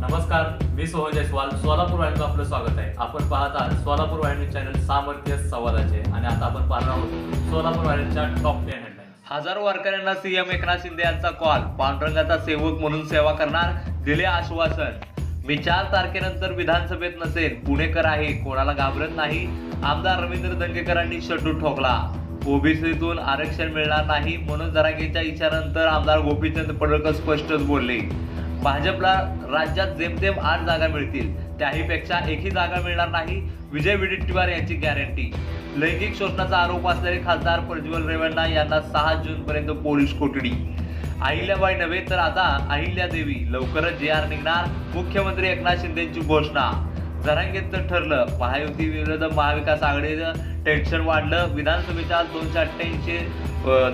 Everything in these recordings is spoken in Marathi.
नमस्कार मी सोहन जयस्वाल सोलापूर वाहिनीचं आपलं स्वागत आहे. आपण पाहत आहात सोलापूर वाहिनी चॅनल सामर्थ्य संवादाचे आणि आता आपण पाहणार आहोत सोलापूर वाहिनीच्या टॉप टेन हजारो वारकऱ्यांना सीएम एकनाथ शिंदे यांचा कॉल पांडुरंगाचा सेवक म्हणून सेवा करणार? दिले आश्वासन. मी चार तारखेनंतर विधानसभेत नसेल. पुणेकर आहे कोणाला घाबरत नाही? आमदार रवींद्र दंगेकरांनी शटू ठोकला. ओबीसीतून आरक्षण मिळणार नाही म्हणून जरांगेच्या इशाऱ्यानंतर आमदार गोपीचंद पडळकर स्पष्टच बोलले. भाजपला राज्यात जेमतेम आठ जागा मिळतील. त्याहीपेक्षा एकही जागा मिळणार नाही. विजय विडेट्टीवार यांची गॅरंटी लैंगिक शोषणाचा आरोप असलेले खासदार प्रज्वल रेवण्णा यांना सहा जूनपर्यंत पोलीस कोठडी. अहिल्याबाई नव्हे तर आता अहिल्या देवी. लवकरच जे आर निघणार. मुख्यमंत्री एकनाथ शिंदेची घोषणा. जरांगेत तर ठरलं. महायुती विरोध महाविकास आघाडीचं टेन्शन वाढलं. विधानसभेच्या दोनशे अठ्ठ्याऐंशी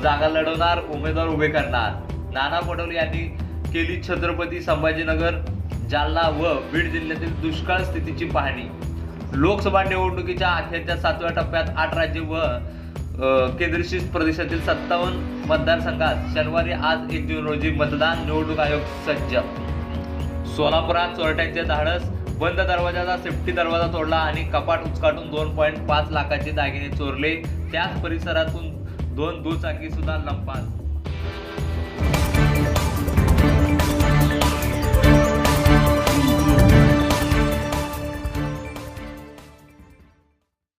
जागा लढवणार उमेदवार उभे करणार. नाना पटोले यांनी केली छत्रपती संभाजीनगर जालना व बीड जिल्ह्यातील दुष्काळ स्थितीची पाहणी. लोकसभा निवडणुकीच्या अखेरच्या सातव्या टप्प्यात आठ राज्य व अ, केंद्रशासित प्रदेशातील सत्तावन्न मतदारसंघात शनिवारी आज एक जून रोजी मतदान निवडणूक आयोग सज्ज. सोलापुरात चोरट्यांचे धाडस बंद दरवाजाचा सेफ्टी दरवाजा तोडला आणि कपाट उचकाटून दोन पॉईंट पाच लाखाचे दागिने चोरले. त्याच परिसरातून दोन दुचाकी सुद्धा लंपास